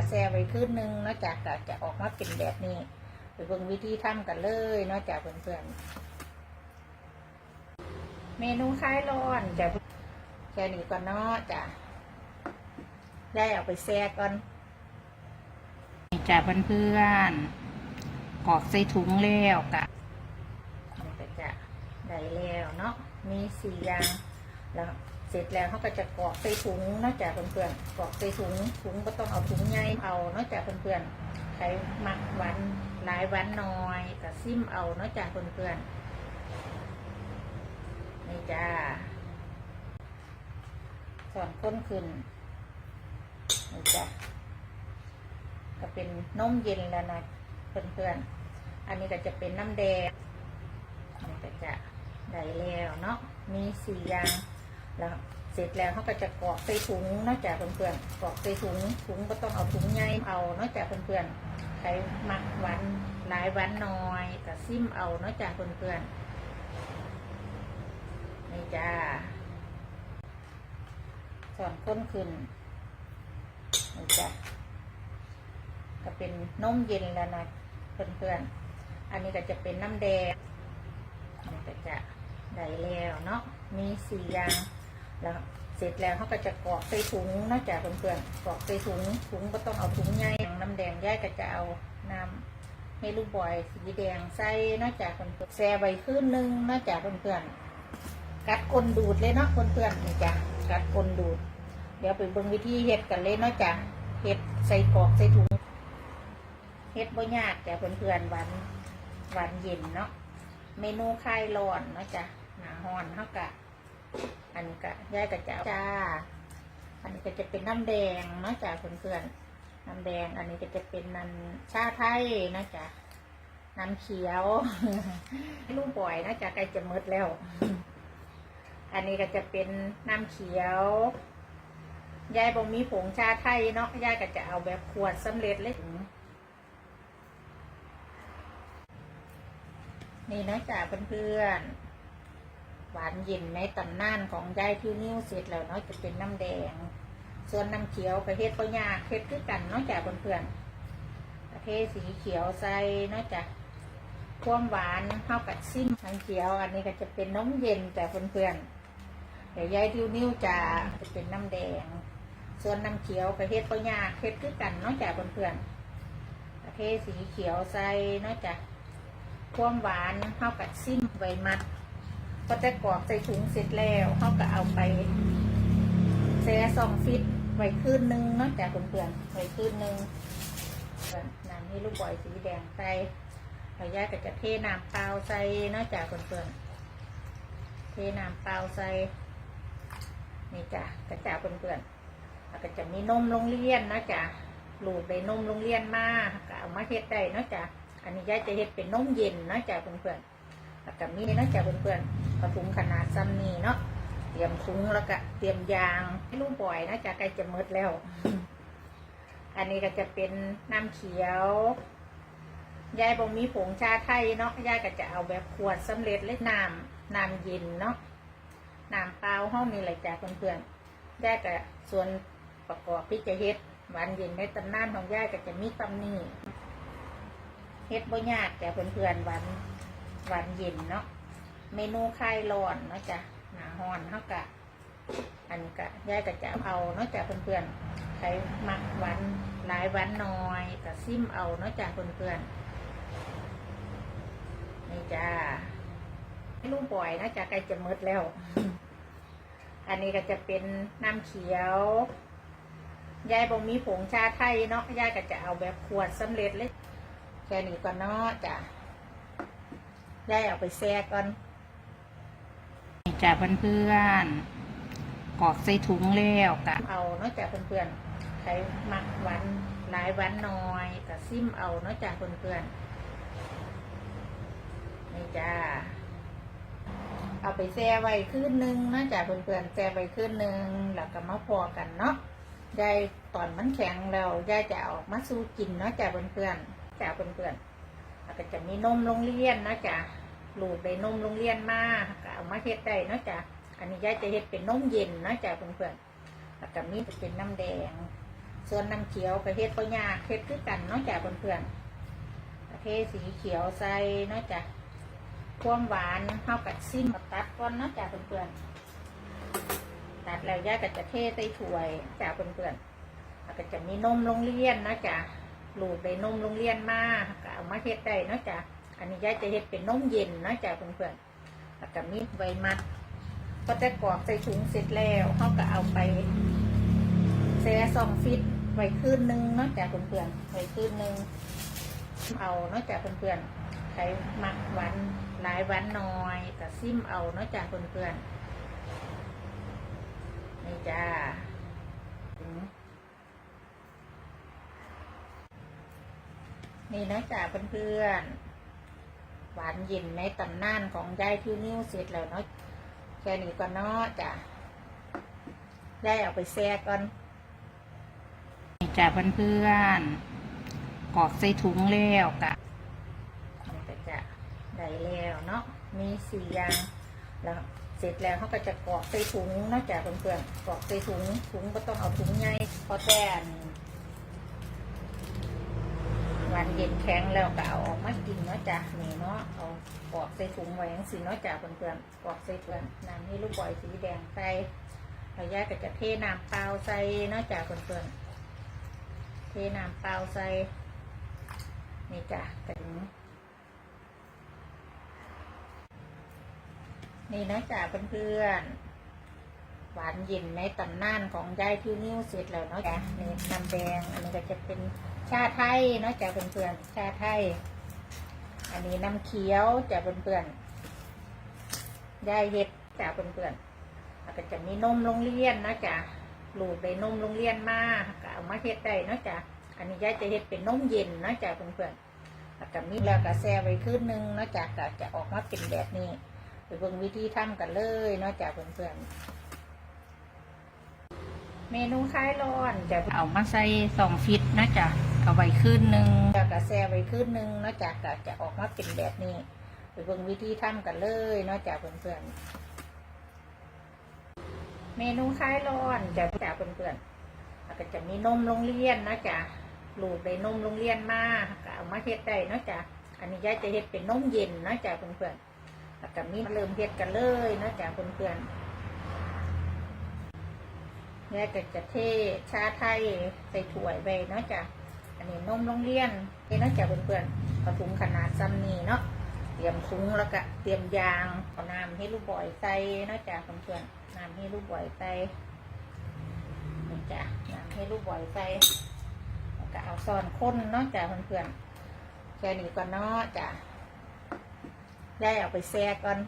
ก็แช่ไว้คืนนึงเนาะจ้ะก็จะออกมาเป็นแบบนี้ ไปเบิ่งวิธีทำกันเลยเนาะจ้ะเพื่อนๆเมนูคลายร้อนจ้ะแค่นี้ก่อนเนาะจ้ะได้เอาไปแช่ก่อนนี่จ้ะเพื่อนๆกรอกใส่ถุงแล้วกะมันก็จะได้แล้วเนาะมีสี่อย่างแล้ว เสร็จแล้วเขาก็จะกรอกใส่ถุงนอกจากเพื่อนๆกรอกใส่ถุงถุงก็ต้องเอาถุงใหญ่เอานอกจากเพื่อนๆใครมักหวานหลายหวานน้อยก็ซิมเอานอกจากเพื่อนๆนี่จ้าสอนค้นขึ้นนี่จ้าก็เป็นนมเย็นแล้วนะเพื่อนๆอันนี้ก็จะเป็นน้ำแดงนี่ก็จะได้แล้วเนาะมีสี่อย่าง แล้วเสร็จแล้วเขาก็จะกรอกใส่ถุงนอกจากเพื่อนๆกรอกใส่ถุงถุงก็ต้องเอาถุงใหญ่เอานอกจากเพื่อนๆใครมักหวานหลายหวานน้อยก็ซิมเอานอกจากเพื่อนๆนี่จ้าสอนค้นขึ้นนี่จ้าก็เป็นนมเย็นแล้วนะเพื่อนๆอันนี้ก็จะเป็นน้ำแดงนี่ก็จะได้แล้วเนาะมีสี่อย่าง แล้วเสร็จแล้วเขาก็จะกรอกใส่ถุงนอกจากเพื่อนๆกรอกใส่ถุงถุงก็ต้องเอาถุงใหญ่น้ำแดงย่ายก็จะเอาน้ำให้ลูกบอยสีแดงใส่นอกจากเพื่อนๆแช่ใบขึ้นนึงนอกจากเพื่อนๆกัดกลดูดเลยเนาะเพื่อนๆนี่จ้ะกัดกลดูด เดี๋ยวไปเบิ่งวิธีเฮ็ดกันเลยนอกจากเฮ็ดใส่กรอกใส่ถุงเฮ็ดบ่ยากจ้ะเพื่อนๆหวานหวานเย็นเนาะเมนูคลายร้อนเนาะจ้ะหนาฮอนเท่ากับ อันนี้ก็ย่ายกระเจ้าจ้า อันนี้ก็จะเป็นน้ำแดงเนาะจ้าเพื่อนๆน้ำแดง อันนี้ก็จะเป็นน้ำชาไทยนะจ้ะน้ำเขียวลูกบ่อยนะจ้ะใกล้จะหมดแล้ว อันนี้ก็จะเป็นน้ำเขียวยายบ่มีผงชาไทยเนาะยายก็จะเอาแบบขวดสำเร็จเลยนี่นะจ้ะเพื่อนๆ หวานเย็นในตำนานของยายที่นิ้วเสร็จแล้วเนาะจะเป็นน้ำแดง ส่วนน้ำเขียวไปเฮ็ดก็ยากเฮ็ดคือกันนาะจากเพื่อนๆประเทศสีเขียวใส่นาะจากความหวานเข้ากับซิมน้ำเขียว อันนี้ก็จะเป็นน้ำเย็นแต่เพื่อนๆเดี๋ยวยายที่นิ้วจะจะเป็นน้ำแดง ส่วนน้ำเขียวไปเฮ็ดก็ยากเฮ็ดคือกันนาะจากเพื่อนๆประเทศสีเขียวใส่นาะจากความหวานเข้ากับซิมไวมัด ก็จะกรอกใส่ถุงเสร็จแล้วเขาก็เอาไปแช่ซองฟิตไว้คืนนึงเนาะจากเพื่อนๆไว้คืนนึงน้ำให้ลูกบอยสีแดงใส่พอยายก็จะเทน้ำเปล่าใส่เนาะจากเพื่อนๆเทน้ำเปล่าใส่นี่จ้ะกระจาเพื่อนๆแล้วก็จะมีนมโรงเรียนนะจ๊ะลูกได้นมโรงเรียนมาก็เอามาเฮ็ดได้เนาะจ๊ะอันนี้ยายจะเฮ็ดเป็นนมเย็นเนาะจ๊ะเพื่อนๆ แล้วก็มีนะจ๊ะเพื่อนๆกระถุงขนาดซ้ำนี้เนาะเตรียมถุงแล้วก็เตรียมยางให้ลูกบ่อยนะจ๊ะใกล้จะหมดแล้ว อันนี้ก็จะเป็นน้ำเขียวยายบอกมีผงชาไทยเนาะยายก็จะเอาแบบขวดสำเร็จเลยน้ำน้ำเย็นเนาะน้ำเปล่าห้องนี้เลยจ้ะเพื่อนๆยายก็ส่วนประกอบที่จเฮ็ดหวานเย็นในตำนานของยายก็จะมีตำนี้เฮ็ดบ่ยากจ้ะเพื่อนๆหวาน หวานเย็นเนาะ เมนูคลายร้อนเนาะจ้ะหนาฮอนเท่ากับอันกะยายกะจะเอาเนาะจ้ะเพื่อนๆใครมักหวานหลายหวานน้อยก็ซิมเอาเนาะจ้ะเพื่อนๆนี่จ้าให้ลูกบ่อยนะจ้ะใกล้จะหมดแล้ว อันนี้ก็จะเป็นน้ำเขียวยายบอกมีผงชาไทยเนาะยายก็จะเอาแบบขวดสำเร็จเลย แค่นี้ก่อนเนาะจ้ะ ได้เอาไปแช่ก่อนจ้าเพื่อนๆกรอกใส่ถุงแล้วกะเอาเนาะจ้าเพื่อนๆใครมักหวานหลายหวานน้อยกะซิมเอาเนาะจ้าเพื่อนๆนี่จ้าเอาไปแช่ไว้คืนนึงเนาะจ้าเพื่อนๆแช่ไว้คืนนึงแล้วก็มาพอกันเนาะยายตอนมันแข็งแล้วยายจะเอาออกมาสู้กินเนาะจ้าเพื่อนๆจ้าเพื่อนๆแล้วก็จะมีนมโรงเรียนนะจ๊ะ ลูกได้นมโรงเรียนมาก็เอามาเฮ็ดได้นะจ๊ะอันนี้ยายจะเฮ็ดเป็นนมเย็นนะจ๊ะเพื่อนๆแล้วก็มีจะเป็นน้ำแดง ส่วนน้ำเขียวก็เฮ็ดบ่ยากเฮ็ดคือกันเนะจ้ะเพื่อนๆเทสีเขียวใส่เนะจ้ะความหวานเฮากัดซิมกับตัดก่อนเนะจ้ะเพื่อนๆตัดแล้วย่าก็จะเทใส่ถ้วยจ้ะเพื่อนๆแล้วก็จะมีนมโรงเรียนเนะจ้ะลูกได้นมโรงเรียนมาก็เอามาเฮ็ดได้เนะจ้ะ อันนี้ย่าจะเฮ็ดเป็นนมเย็นเนาะจ้ะเพื่อนๆแล้วก็มีใบมัด ก็จะกรอกใส่ถุงเสร็จแล้วเขาก็เอาไปแช่ซองฟิตไว้คืนนึงเนอกจากเพื่อนๆไว้คืนนึงเอาเนอกจากเพื่อนๆใครมักหวานหลายหวานน้อยก็ซิมเอาเนอกจากเพื่อนๆนี่จ้านี่เนอกจากเพื่อนๆ หวานเย็นในตำนานของยายที่นิ้วเสร็จแล้วเนาะแค่นี้ก่อนเนาะจ้ะได้เอาไปแซ่ก่อนนี่จ้ะเพื่อนๆกรอกใส่ถุงแล้วกะนี่ก็จะได้แล้วเนาะมีสี่อย่างแล้วเสร็จแล้วเขาก็จะกรอกใส่ถุงเนาะจ้ะเพื่อนๆกรอกใส่ถุงถุงก็ต้องเอาถุงใหญ่เพราะแต่อั นวันเย็นแข็งแล้วก็เอาออกมากินเนาะจ้ะนี่เนาะเอากรอกใส่ถุงไว้ยังสีเนาะจ้ะเพื่อนๆกรอกใส่ถุงน้ำให้ลูกบอยสีแดงใส่เราย่ก็จะเทน้ำเปล่าใส่เนาะจ้ะเพื่อนๆเทน้ำเปล่าใส่นี่จ้ะถึงนี่นะจ๊ะเพื่อนๆ หวานเย็นในตำนานของยายที่นิ้วเสร็จแล้วเนาะจ้ะนี่น้ำแดง อันนี้ก็จะเป็น ชาไทยเนาะจ้ะเพื่อนๆชาไทย อันนี้น้ำเขียวจ้ะเพื่อนๆยายเฮ็ดจ้ะเพื่อนๆแล้วก็จะมีนมโรงเรียนนะจ้ะลูกได้นมโรงเรียนมาก็เอามาเฮ็ดได้นะจ้ะอันนี้ยายจะเฮ็ดเป็นนมเย็นนะจ้ะเพื่อนๆแล้วก็มีแล้วก็แช่ไว้คืนนึงนะจ้ะก็จะออกมาเป็นแบบนี้ไปเบิ่งวิธีทำกันเลยนะจากเพื่อนๆเมนูคลายร้อนจะเอามาใส่สองฟิตนะจ๊ะ เอาไว้คืนหนึ่งแล้วก็แช่ไว้คืนหนึ่งนาะจากก็จะออกมาเป็นแบบนี้ไปเบิ่งวิธีทำกันเลยนาะจากเพื่อนๆเมนูคลายร้อนจะจากเพื่อนๆแล้วก็จะมีนมโรงเรียนนะจ๊ะลูกได้นมโรงเรียนมาก็เอามาเฮ็ดได้นะจ๊ะอันนี้ยายจะเฮ็ดเป็นนมเย็นนะจากเพื่อนๆแล้วก็มีเริ่มเฮ็ดกันเลยนะจากเพื่อนๆแม่ก็จะเทชาไทยใส่ถ้วยไปเนาะจ้ะ อันนี้นมโรงเรียนนี่เนาะจาเพื่อนๆเอาถุงขนาดซ้ำนี้เนาะเตรียมถุงแล้วก็เตรียมยางเอาน้ำให้ลูกบอยใส่เนาะจาเพื่อนๆน้ำให้ลูกบอยใส่นี่จ้ะน้ำให้ลูกบอยใส่แล้วก็เอาซ่อนข้นเนาะจาเพื่อนๆแค่นี้ก็เนาะจ้ะได้เอาไปแช่ก่อน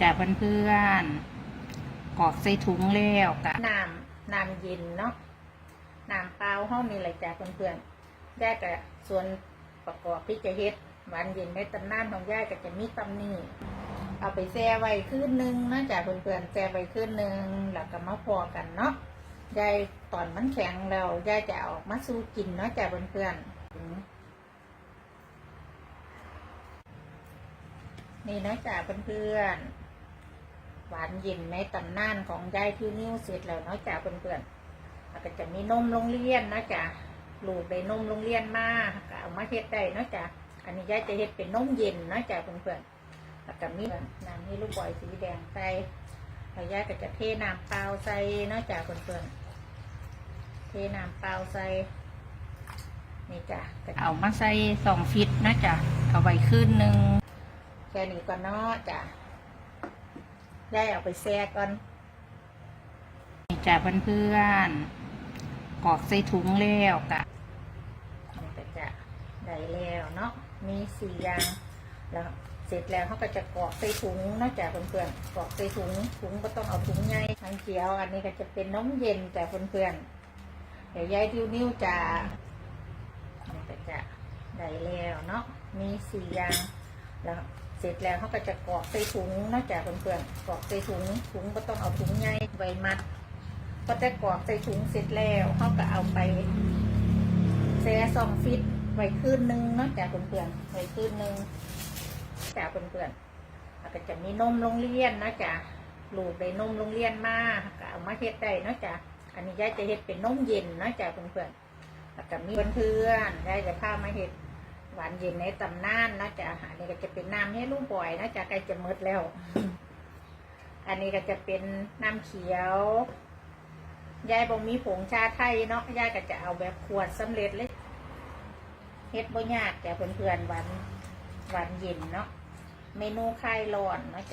จ้าเพื่อนๆกรอกใส่ถุงแล้วกะน้ำน้ำเย็นเนาะ น้ำเปล่าห้องมีอะไรจ้าเพื่อนๆได้กับส่วนประกอบที่จะเฮ็ดหวานเย็นในตำนานของย่าก็จะมีตำนี่เอาไปแช่ไว้คืนนึงนะจ้าเพื่อนๆแช่ไว้คืนนึงแล้วก็มาพอกันเนาะยายตอนมันแข็งแล้วยายจะเอาอกมาสู้กินเนาะจ้าเพื่อนๆนี่นะจ๊ะเพื่อนๆหวานเย็นในตำนานของยายที่นิ้วเสร็จแล้วเนาะจ๊ะเพื่อนๆ แล้วก็จะมีนมโรงเรียนนะจ๊ะลูกได้นมโรงเรียนมาก็เอามาเฮ็ดได้นะจ๊ะอันนี้ยายจะเฮ็ดเป็นนมเย็นนะจ๊ะเพื่อนๆแล้วก็มีน้ำให้ลูกบอยสีแดงใส่แล้วยายก็จะเทน้ำเปล่าใส่นะจ๊ะเพื่อนๆเทน้ำเปล่าใส่นี่จ้ะเอามาใส่สองฟิตนะจ๊ะเอาไว้คืนหนึ่งแค่นี้ก่อนเนาะจ้ะได้เอาไปแช่ก่อนนี่จ้ะเพื่อนๆ กอกใส่ถุงแล้วกะนี่ก็จะได้แล้วเนาะมีสี่อย่างแล้วเสร็จแล้วเขาก็จะกรอกใส่ถุงนาะจ้ะเพื่อนๆกรอกใส่ถุงถุงก็ต้องเอาถุงใหญ่ทางเขียวอันนี้ก็จะเป็นน้ำเย็นจ้ะเพื่อนๆเดี๋ยวยายดิวนิ้วจะนี่ก็จะได้แล้วเนาะ มีสี่อย่าง แล้วเสร็จแล้วเขาก็จะกรอกใส่ถุงนอกจากเพื่อนๆกรอกใส่ถุง ถุงก็ต้องเอาถุงใหญ่ไว้มัด ก็จะกรอกใส่ถุงเสร็จแล้วเขาก็เอาไปแช่ซองฟิตไว้คืนนึงเนอกจากเพื่อนๆไว้คืนนึงจากเพื่อนๆแล้วก็จะมีนมโรงเรียนนะจ๊ะลูกได้นมโรงเรียนมาก็เอามาเฮ็ดได้นะจ๊ะอันนี้ยายจะเฮ็ดเป็นนมเย็นนะจ้ะเพื่อนๆแล้วก็มีเพื่อนๆยายจะพามาเฮ็ดหวานเย็นในตำนานนะจ้ะอาหารนี้ก็จะเป็นน้ำให้ลูกบ่อยนะจ้ะใกล้จะหมดแล้ว อันนี้ก็จะเป็นน้ำเขียว ยายบ่มีผงชาไทยเนาะยายก็จะเอาแบบขวดสำเร็จเลยเฮ็ดบ่ยากจ้ะเพื่อนๆหวานหวานเย็นเนาะเมนูคลายร้อนเนาะจ้ะ